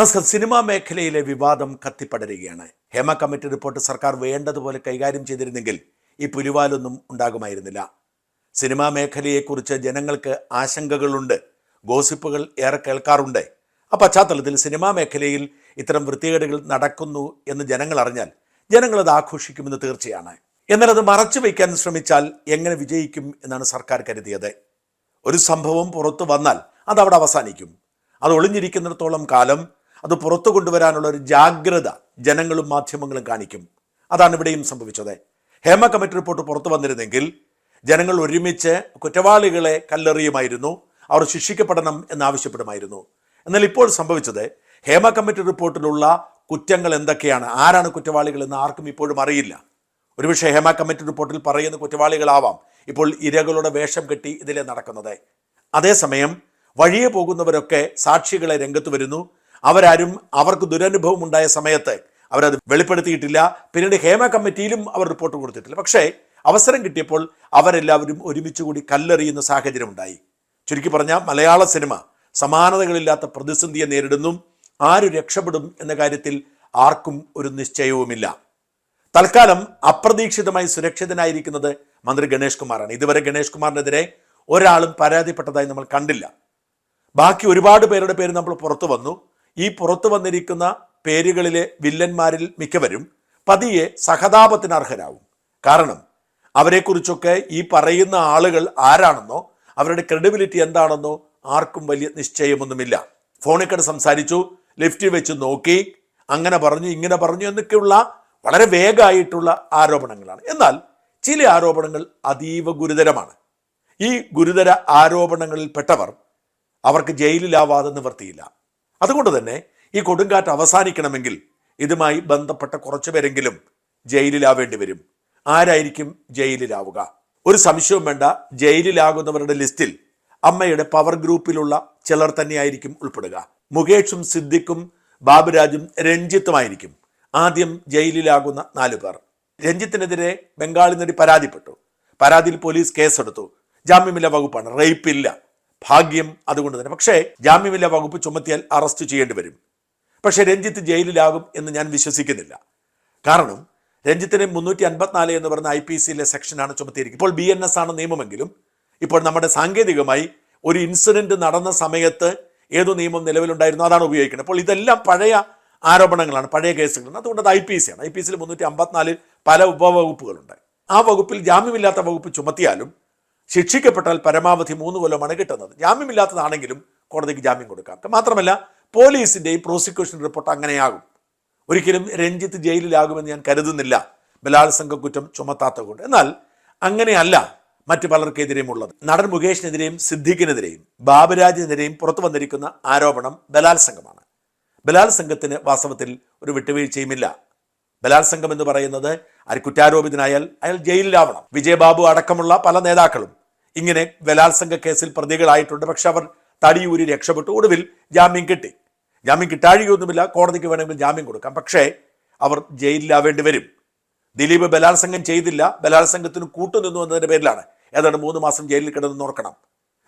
നമസ്കാരം. സിനിമാ മേഖലയിലെ വിവാദം കത്തിപ്പടരുകയാണ്. ഹേമ കമ്മിറ്റി റിപ്പോർട്ട് സർക്കാർ വേണ്ടതുപോലെ കൈകാര്യം ചെയ്തിരുന്നെങ്കിൽ ഈ പുലിവാലൊന്നും ഉണ്ടാകുമായിരുന്നില്ല. സിനിമാ മേഖലയെക്കുറിച്ച് ജനങ്ങൾക്ക് ആശങ്കകളുണ്ട് ഗോസിപ്പുകൾ ഏറെ കേൾക്കാറുണ്ട്. ആ പശ്ചാത്തലത്തിൽ സിനിമാ മേഖലയിൽ ഇത്തരം വൃത്തികേടുകൾ നടക്കുന്നു എന്ന് ജനങ്ങൾ അറിഞ്ഞാൽ ജനങ്ങൾ അത് ആഘോഷിക്കുമെന്ന് തീർച്ചയാണ്. എന്നാൽ അത് മറച്ചു വയ്ക്കാൻ ശ്രമിച്ചാൽ എങ്ങനെ വിജയിക്കും എന്നാണ് സർക്കാർ കരുതിയത്. ഒരു സംഭവം പുറത്തു വന്നാൽ അത് അവിടെ അവസാനിക്കും. അത് ഒളിഞ്ഞിരിക്കുന്നിടത്തോളം കാലം അത് പുറത്തു കൊണ്ടുവരാനുള്ള ഒരു ജാഗ്രത ജനങ്ങളും മാധ്യമങ്ങളും കാണിക്കും. അതാണ് ഇവിടെയും സംഭവിച്ചത്. ഹേമ കമ്മിറ്റി റിപ്പോർട്ട് പുറത്തു വന്നിരുന്നെങ്കിൽ ജനങ്ങൾ ഒരുമിച്ച് കുറ്റവാളികളെ കല്ലെറിയുമായിരുന്നു അവർ ശിക്ഷിക്കപ്പെടണം എന്നാവശ്യപ്പെടുമായിരുന്നു. എന്നാൽ ഇപ്പോൾ സംഭവിച്ചത് ഹേമ കമ്മിറ്റി റിപ്പോർട്ടിലുള്ള കുറ്റങ്ങൾ എന്തൊക്കെയാണ്? ആരാണ് കുറ്റവാളികൾ എന്ന് ആർക്കും ഇപ്പോഴും അറിയില്ല. ഒരുപക്ഷെ ഹേമ കമ്മിറ്റി റിപ്പോർട്ടിൽ പറയുന്ന കുറ്റവാളികളാവാം ഇപ്പോൾ ഇരകളുടെ വേഷം കെട്ടി ഇതിലെ നടക്കുന്നത്. അതേസമയം വഴിയെ പോകുന്നവരൊക്കെ സാക്ഷികളെ രംഗത്ത് വരുന്നു അവരാരും അവർക്ക് ദുരനുഭവം ഉണ്ടായ സമയത്ത് അവരത് വെളിപ്പെടുത്തിയിട്ടില്ല. പിന്നീട് ഹേമ കമ്മിറ്റിയിലും അവർ റിപ്പോർട്ട് കൊടുത്തിട്ടില്ല. പക്ഷേ അവസരം കിട്ടിയപ്പോൾ അവരെല്ലാവരും ഒരുമിച്ച് കൂടി കല്ലെറിയുന്ന സാഹചര്യം ഉണ്ടായി ചുരുക്കി പറഞ്ഞാൽ മലയാള സിനിമ സമാനതകളില്ലാത്ത പ്രതിസന്ധിയെ നേരിടുന്നു. ആര് രക്ഷപ്പെടും എന്ന കാര്യത്തിൽ ആർക്കും ഒരു നിശ്ചയവുമില്ല. തൽക്കാലം അപ്രതീക്ഷിതമായി സുരക്ഷിതനായിരിക്കുന്നത് മന്ത്രി ഗണേഷ് കുമാറാണ്. ഇതുവരെ ഗണേഷ് കുമാറിനെതിരെ ഒരാളും പരാതിപ്പെട്ടതായി നമ്മൾ കണ്ടില്ല. ബാക്കി ഒരുപാട് പേരുടെ പേര് നമ്മൾ പുറത്തു വന്നു. ഈ പുറത്തു വന്നിരിക്കുന്ന പേരുകളിലെ വില്ലന്മാരിൽ മിക്കവരും പതിയെ സഹതാപത്തിന് അർഹരാകും കാരണം അവരെക്കുറിച്ചൊക്കെ ഈ പറയുന്ന ആളുകൾ ആരാണെന്നോ അവരുടെ ക്രെഡിബിലിറ്റി എന്താണെന്നോ ആർക്കും വലിയ നിശ്ചയമൊന്നുമില്ല. ഫോണിൽ കണ്ട് സംസാരിച്ചു ലിഫ്റ്റിൽ വെച്ച് നോക്കി അങ്ങനെ പറഞ്ഞു ഇങ്ങനെ പറഞ്ഞു എന്നൊക്കെയുള്ള വളരെ വേഗമായിട്ടുള്ള ആരോപണങ്ങളാണ്. എന്നാൽ ചില ആരോപണങ്ങൾ അതീവ ഗുരുതരമാണ്. ഈ ഗുരുതര ആരോപണങ്ങളിൽ പെട്ടവർ അവർക്ക് ജയിലിലാവാതെ നിവർത്തിയില്ല. അതുകൊണ്ട് തന്നെ ഈ കൊടുങ്കാറ്റ് അവസാനിക്കണമെങ്കിൽ ഇതുമായി ബന്ധപ്പെട്ട കുറച്ചു പേരെങ്കിലും ജയിലിലാവേണ്ടി വരും. ആരായിരിക്കും ജയിലിലാവുക? ഒരു സംശയവും വേണ്ട. ജയിലിലാകുന്നവരുടെ ലിസ്റ്റിൽ അമ്മയുടെ പവർ ഗ്രൂപ്പിലുള്ള ചിലർ തന്നെയായിരിക്കും ഉൾപ്പെടുക. മുകേഷും സിദ്ദിഖും ബാബുരാജും രഞ്ജിത്തുമായിരിക്കും. ആദ്യം ജയിലിലാകുന്ന നാലു പേർ. രഞ്ജിത്തിനെതിരെ ബംഗാളി നടി പരാതിപ്പെട്ടു. പരാതിയിൽ പോലീസ് കേസെടുത്തു. ജാമ്യമില്ല വകുപ്പാണ്. റേപ്പില്ല. ഭാഗ്യം അതുകൊണ്ട് തന്നെ. പക്ഷേ ജാമ്യമില്ല വകുപ്പ് ചുമത്തിയാൽ അറസ്റ്റ് ചെയ്യേണ്ടി വരും. പക്ഷേ രഞ്ജിത്ത് ജയിലിലാകും എന്ന് ഞാൻ വിശ്വസിക്കുന്നില്ല. കാരണം രഞ്ജിത്തിന് മുന്നൂറ്റി അൻപത്തിനാല് എന്ന് പറയുന്ന ഐ പി സിയിലെ സെക്ഷനാണ് ചുമത്തിയിരിക്കുന്നത്. ഇപ്പോൾ ബി എൻ എസ് ആണ് നിയമമെങ്കിലും ഇപ്പോൾ നമ്മുടെ സാങ്കേതികമായി ഒരു ഇൻസിഡന്റ് നടന്ന സമയത്ത് ഏതു നിയമം നിലവിലുണ്ടായിരുന്നു അതാണ് ഉപയോഗിക്കുന്നത്. അപ്പോൾ ഇതെല്ലാം പഴയ ആരോപണങ്ങളാണ് പഴയ കേസുകളാണ്. അതുകൊണ്ട് അത് ഐ പി സി ആണ്. ഐ പി സിയിൽ മുന്നൂറ്റി അമ്പത്തിനാലിൽ പല ഉപവകുപ്പുകളുണ്ട്. ആ വകുപ്പിൽ ജാമ്യമില്ലാത്ത വകുപ്പ് ചുമത്തിയാലും ശിക്ഷിക്കപ്പെട്ടാൽ പരമാവധി മൂന്ന് കൊല്ലമാണ് കിട്ടുന്നത്. ജാമ്യമില്ലാത്തതാണെങ്കിലും കോടതിക്ക് ജാമ്യം കൊടുക്കാം. മാത്രമല്ല പോലീസിന്റെയും പ്രോസിക്യൂഷൻ റിപ്പോർട്ട് അങ്ങനെയാകും. ഒരിക്കലും രഞ്ജിത്ത് ജയിലിലാകുമെന്ന് ഞാൻ കരുതുന്നില്ല. ബലാത്സംഗ കുറ്റം ചുമത്താത്ത കൊണ്ട് എന്നാൽ അങ്ങനെയല്ല മറ്റു പലർക്കെതിരെയും ഉള്ളത് നടൻ മുകേഷിനെതിരെയും സിദ്ദിഖിനെതിരെയും ബാബുരാജിനെതിരെയും പുറത്തു വന്നിരിക്കുന്ന ആരോപണം ബലാത്സംഗമാണ്. ബലാത്സംഗത്തിന് വാസ്തവത്തിൽ ഒരു വിട്ടുവീഴ്ചയുമില്ല. ബലാത്സംഗം എന്ന് പറയുന്നത് ആര് കുറ്റാരോപിതനായാൽ അയാൾ ജയിലിലാവണം. വിജയബാബു അടക്കമുള്ള പല നേതാക്കളും ഇങ്ങനെ ബലാത്സംഗ കേസിൽ പ്രതികളായിട്ടുണ്ട്. പക്ഷെ അവർ തടിയൂരി രക്ഷപ്പെട്ടു. ഒടുവിൽ ജാമ്യം കിട്ടി. ജാമ്യം കിട്ടാഴികയൊന്നുമില്ല. കോടതിക്ക് വേണമെങ്കിൽ ജാമ്യം കൊടുക്കാം. പക്ഷേ അവർ ജയിലിലാവേണ്ടി വരും. ദിലീപ് ബലാത്സംഗം ചെയ്തില്ല. ബലാത്സംഗത്തിന് കൂട്ടുനിന്നു എന്നതിന്റെ പേരിലാണ്. ഏതാണ്ട് മൂന്ന് മാസം ജയിലിൽ കിടന്ന് ഓർക്കണം.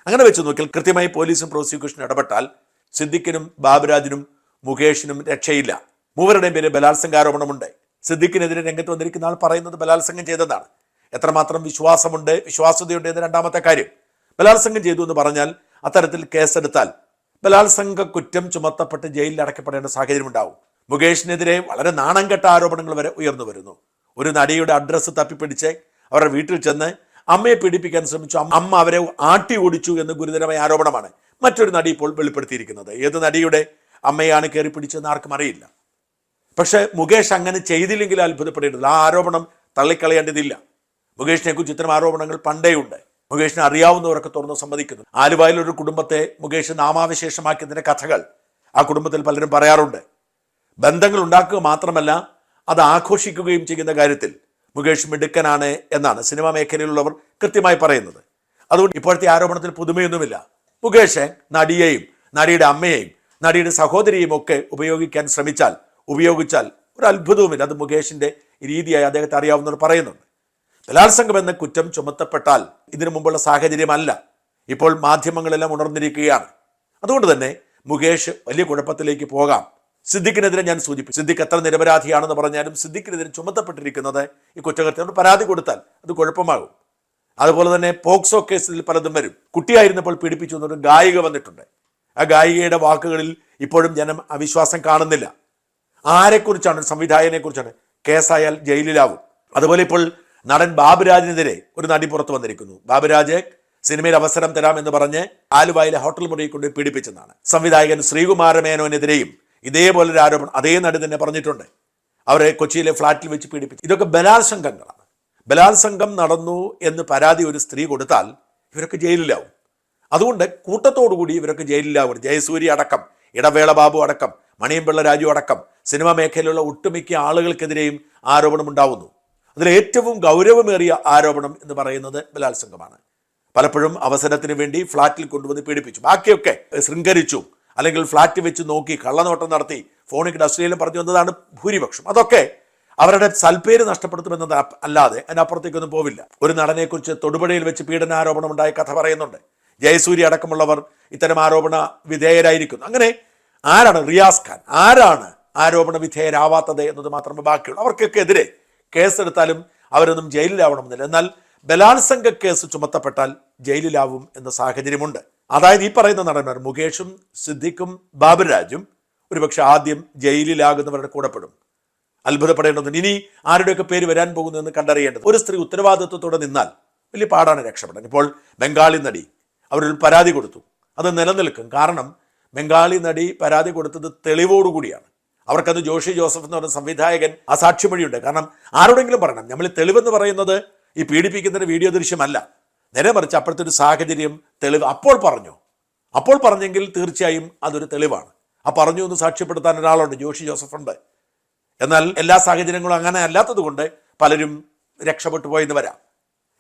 അങ്ങനെ വെച്ച് നോക്കിയാൽ കൃത്യമായി പോലീസും പ്രോസിക്യൂഷനും ഇടപെട്ടാൽ സിദ്ദിഖിനും ബാബുരാജിനും മുകേഷിനും രക്ഷയില്ല. മൂവരുടെയും പേര് ബലാത്സംഗ ആരോപണമുണ്ട് സിദ്ദിഖിനെതിരെ രംഗത്ത് വന്നിരിക്കുന്ന ആൾ പറയുന്നത് ബലാത്സംഗം ചെയ്തതാണ് എത്രമാത്രം വിശ്വാസമുണ്ട് വിശ്വാസ്യതയുണ്ട് എന്ന് രണ്ടാമത്തെ കാര്യം. ബലാത്സംഗം ചെയ്തു എന്ന് പറഞ്ഞാൽ അത്തരത്തിൽ കേസെടുത്താൽ ബലാത്സംഗ കുറ്റം ചുമത്തപ്പെട്ട് ജയിലിൽ അടയ്ക്കപ്പെടേണ്ട സാഹചര്യം ഉണ്ടാവും. മുകേഷിനെതിരെ വളരെ നാണം കെട്ട ആരോപണങ്ങൾ വരെ ഉയർന്നു വരുന്നു. ഒരു നടിയുടെ അഡ്രസ്സ് തപ്പിപ്പിടിച്ച് അവരുടെ വീട്ടിൽ ചെന്ന് അമ്മയെ പീഡിപ്പിക്കാൻ ശ്രമിച്ചു. അമ്മ- അവരെ ആട്ടി ഓടിച്ചു എന്ന് ഗുരുതരമായ ആരോപണമാണ് മറ്റൊരു നടി ഇപ്പോൾ വെളിപ്പെടുത്തിയിരിക്കുന്നത്. ഏത് നടിയുടെ അമ്മയാണ് കയറി പിടിച്ചതെന്ന് ആർക്കും അറിയില്ല. പക്ഷേ മുകേഷ് അങ്ങനെ ചെയ്തില്ലെങ്കിൽ അത്ഭുതപ്പെടേണ്ടത് ആ ആരോപണം തള്ളിക്കളയേണ്ടതില്ല. മുകേഷിനെ കുറിച്ച് ഇത്തരം ആരോപണങ്ങൾ പണ്ടേ ഉണ്ട്. മുകേഷിനെ അറിയാവുന്നവരൊക്കെ തുറന്ന് സമ്മതിക്കുന്നു. ആലുവായിൽ ഒരു കുടുംബത്തെ മുകേഷ് നാമാവിശേഷമാക്കിയതിന്റെ കഥകൾ ആ കുടുംബത്തിൽ പലരും പറയാറുണ്ട്. ബന്ധങ്ങൾ ഉണ്ടാക്കുക മാത്രമല്ല അത് ആഘോഷിക്കുകയും ചെയ്യുന്ന കാര്യത്തിൽ മുകേഷ് മിടുക്കനാണ് എന്നാണ് സിനിമാ മേഖലയിലുള്ളവർ കൃത്യമായി പറയുന്നത്. അതുകൊണ്ട് ഇപ്പോഴത്തെ ആരോപണത്തിൽ പുതുമയൊന്നുമില്ല. മുകേഷ് നടിയെയും നടിയുടെ അമ്മയെയും നടിയുടെ സഹോദരിയും ഒക്കെ ഉപയോഗിക്കാൻ ശ്രമിച്ചാൽ ഉപയോഗിച്ചാൽ ഒരു അത്ഭുതവുമില്ല. അത് മുകേഷിന്റെ രീതിയായി അദ്ദേഹത്തെ അറിയാവുന്നവർ പറയുന്നുണ്ട്. ബലാത്സംഗം എന്ന കുറ്റം ചുമത്തപ്പെട്ടാൽ ഇതിനു മുമ്പുള്ള സാഹചര്യമല്ല. ഇപ്പോൾ മാധ്യമങ്ങളെല്ലാം ഉണർന്നിരിക്കുകയാണ്. അതുകൊണ്ട് തന്നെ മുകേഷ് വലിയ കുഴപ്പത്തിലേക്ക് പോകാം. സിദ്ദിഖിനെതിരെ ഞാൻ സൂചിപ്പിച്ചു. സിദ്ദിഖ് എത്ര നിരപരാധിയാണെന്ന് പറഞ്ഞാലും സിദ്ദിഖിനെതിരെ ചുമത്തപ്പെട്ടിരിക്കുന്നത് ഈ കുറ്റകൃത്യത്തോട് പരാതി കൊടുത്താൽ അത് കുഴപ്പമാകും. അതുപോലെ തന്നെ പോക്സോ കേസിൽ പലതും വരും. കുട്ടിയായിരുന്നപ്പോൾ പീഡിപ്പിച്ചു എന്നൊരു ഗായിക വന്നിട്ടുണ്ട്. ആ ഗായികയുടെ വാക്കുകളിൽ ഇപ്പോഴും ജനം അവിശ്വാസം കാണുന്നില്ല. ആരെക്കുറിച്ചാണ്? സംവിധായകനെ കുറിച്ചാണ് കേസായാൽ ജയിലിലാവും. അതുപോലെ ഇപ്പോൾ നടൻ ബാബുരാജിനെതിരെ ഒരു നടി പുറത്തു വന്നിരിക്കുന്നു. ബാബുരാജ് സിനിമയിൽ അവസരം തരാം എന്ന് പറഞ്ഞ് ആലുവായിലെ ഹോട്ടൽ മുറിയിൽ കൊണ്ട് പീഡിപ്പിച്ചെന്നാണ് സംവിധായകൻ ശ്രീകുമാര മേനോനെതിരെയും ഇതേപോലൊരു ആരോപണം അതേ നടി തന്നെ പറഞ്ഞിട്ടുണ്ട്. അവരെ കൊച്ചിയിലെ ഫ്ളാറ്റിൽ വെച്ച് പീഡിപ്പിച്ചു. ഇതൊക്കെ ബലാത്സംഗങ്ങളാണ്. ബലാത്സംഗം നടന്നു എന്ന് പരാതി ഒരു സ്ത്രീ കൊടുത്താൽ ഇവരൊക്കെ ജയിലിലാവും. അതുകൊണ്ട് കൂട്ടത്തോടുകൂടി ഇവരൊക്കെ ജയിലിലാവും. ജയസൂര്യ അടക്കം ഇടവേള ബാബു അടക്കം മണിയമ്പിള്ള രാജു അടക്കം സിനിമാ മേഖലയിലുള്ള ഒട്ടുമിക്ക ആളുകൾക്കെതിരെയും ആരോപണം ഉണ്ടാവുന്നു അതിൽ ഏറ്റവും ഗൗരവമേറിയ ആരോപണം എന്ന് പറയുന്നത് ബലാത്സംഗമാണ്. പലപ്പോഴും അവസരത്തിന് വേണ്ടി ഫ്ളാറ്റിൽ കൊണ്ടുവന്ന് പീഡിപ്പിച്ചു. ബാക്കിയൊക്കെ ശൃംഖരിച്ചു. അല്ലെങ്കിൽ ഫ്ളാറ്റ് വെച്ച് നോക്കി കള്ളനോട്ടം നടത്തി ഫോണിൽ ഡസ്റ്റിലും പറഞ്ഞു വന്നതാണ് ഭൂരിപക്ഷം. അതൊക്കെ അവരുടെ സൽപ്പേര് നഷ്ടപ്പെടുത്തുമെന്നത് അല്ലാതെ അതിനപ്പുറത്തേക്കൊന്നും പോവില്ല. ഒരു നടനെക്കുറിച്ച് തൊടുപുഴയിൽ വെച്ച് പീഡനാരോപണം ഉണ്ടായ കഥ പറയുന്നുണ്ട്. ജയസൂര്യ അടക്കമുള്ളവർ ഇത്തരം ആരോപണ വിധേയരായിരിക്കുന്നു. അങ്ങനെ ആരാണ് റിയാസ് ഖാൻ? ആരാണ് ആരോപണ വിധേയരാവാത്തത് എന്നത് മാത്രമേ ബാക്കിയുള്ളൂ. അവർക്കൊക്കെ എതിരെ കേസെടുത്താലും അവരൊന്നും ജയിലിലാവണമെന്നില്ല. എന്നാൽ ബലാത്സംഗ കേസ് ചുമത്തപ്പെട്ടാൽ ജയിലിലാവും എന്ന സാഹചര്യമുണ്ട്. അതായത് ഈ പറയുന്ന നടന്മാർ മുകേഷും സിദ്ദിഖും ബാബുരാജും ഒരുപക്ഷെ ആദ്യം ജയിലിലാകുന്നവരുടെ കൂടെപ്പെടും. അത്ഭുതപ്പെടേണ്ടതുണ്ട്. ഇനി ആരുടെയൊക്കെ പേര് വരാൻ പോകുന്നു എന്ന് കണ്ടറിയേണ്ടത് ഒരു സ്ത്രീ ഉത്തരവാദിത്വത്തോടെ നിന്നാൽ വലിയ പാടാണ് രക്ഷപ്പെടാൻ. ഇപ്പോൾ ബംഗാളി നടി അവരൊരു പരാതി കൊടുത്തു. അത് നിലനിൽക്കും. കാരണം ബംഗാളി നടി പരാതി കൊടുത്തത് തെളിവോടുകൂടിയാണ്. അവർക്കത് ജോഷി ജോസഫ് എന്ന് പറഞ്ഞ സംവിധായകൻ ആ സാക്ഷിമൊഴിയുണ്ട്. കാരണം ആരോടെങ്കിലും പറയണം. നമ്മൾ തെളിവെന്ന് പറയുന്നത് ഈ പീഡിപ്പിക്കുന്നതിന് വീഡിയോ ദൃശ്യമല്ല. നേരെ മറിച്ച് അപ്പോഴത്തെ ഒരു സാഹചര്യം തെളിവ് അപ്പോൾ പറഞ്ഞു. അപ്പോൾ പറഞ്ഞെങ്കിൽ തീർച്ചയായും അതൊരു തെളിവാണ്. ആ പറഞ്ഞു എന്ന് സാക്ഷ്യപ്പെടുത്താൻ ഒരാളുണ്ട് ജോഷി ജോസഫ് ഉണ്ട് എന്നാൽ എല്ലാ സാഹചര്യങ്ങളും അങ്ങനെ അല്ലാത്തത് കൊണ്ട് പലരും രക്ഷപ്പെട്ടു പോയെന്ന് വരാം.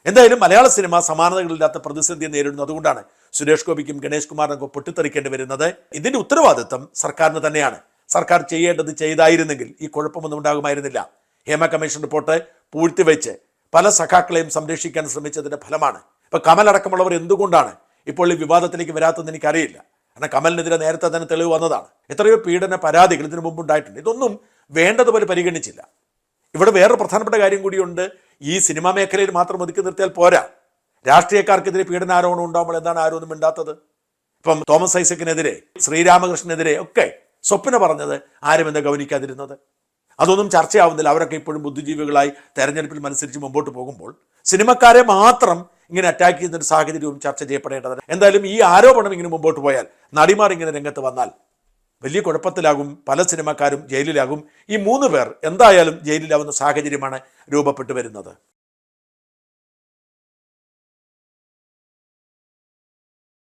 എന്തായാലും മലയാള സിനിമ സമാനതകളില്ലാത്ത പ്രതിസന്ധിയെ നേരിടുന്നു അതുകൊണ്ടാണ് സുരേഷ് ഗോപിക്കും ഗണേഷ് കുമാറിനൊക്കെ പൊട്ടിത്തെറിക്കേണ്ടി വരുന്നത്. ഇതിന്റെ ഉത്തരവാദിത്തം സർക്കാരിന് തന്നെയാണ്. സർക്കാർ ചെയ്യേണ്ടത് ചെയ്തായിരുന്നെങ്കിൽ ഈ കുഴപ്പമൊന്നും ഉണ്ടാകുമായിരുന്നില്ല. ഹേമ കമ്മീഷൻ റിപ്പോർട്ട് പൂഴ്ത്തിവെച്ച് പല സഖാക്കളെയും സംരക്ഷിക്കാൻ ശ്രമിച്ചതിന്റെ ഫലമാണ്. ഇപ്പോൾ കമലടക്കമുള്ളവർ എന്തുകൊണ്ടാണ് ഇപ്പോൾ ഈ വിവാദത്തിലേക്ക് വരാത്തതെന്ന് എനിക്കറിയില്ല. കാരണം കമലിനെതിരെ നേരത്തെ തന്നെ തെളിവ് വന്നതാണ്. എത്രയോ പീഡന പരാതികൾ ഇതിനു മുമ്പ് ഉണ്ടായിട്ടുണ്ട്. ഇതൊന്നും വേണ്ടതുപോലെ പരിഗണിച്ചില്ല. ഇവിടെ വേറൊരു പ്രധാനപ്പെട്ട കാര്യം കൂടിയുണ്ട്. ഈ സിനിമാ മേഖലയിൽ മാത്രം ഒതുക്കി നിർത്തിയാൽ പോരാ. രാഷ്ട്രീയക്കാർക്കെതിരെ പീഡനാരോപണം ഉണ്ടാകുമ്പോൾ എന്താണ് ആരോപണം ഇണ്ടാത്തത് ഇപ്പം തോമസ് ഐസക്കിനെതിരെ ശ്രീരാമകൃഷ്ണനെതിരെ ഒക്കെ സ്വപ്ന പറഞ്ഞത് ആരും എന്താ ഗൗനിക്കാതിരുന്നത്. അതൊന്നും ചർച്ചയാവുന്നില്ല. അവരൊക്കെ ഇപ്പോഴും ബുദ്ധിജീവികളായി തെരഞ്ഞെടുപ്പിൽ മത്സരിച്ച് മുമ്പോട്ട് പോകുമ്പോൾ സിനിമക്കാരെ മാത്രം ഇങ്ങനെ അറ്റാക്ക് ചെയ്യുന്ന ഒരു സാഹചര്യവും ചർച്ച ചെയ്യപ്പെടേണ്ടതാണ്. എന്തായാലും ഈ ആരോപണം ഇങ്ങനെ മുമ്പോട്ട് പോയാൽ നടിമാർ ഇങ്ങനെ രംഗത്ത് വന്നാൽ വലിയ കുഴപ്പത്തിലാകും. പല സിനിമക്കാരും ജയിലിലാകും. ഈ മൂന്ന് പേർ എന്തായാലും ജയിലിലാവുന്ന സാഹചര്യമാണ് രൂപപ്പെട്ടു വരുന്നത്.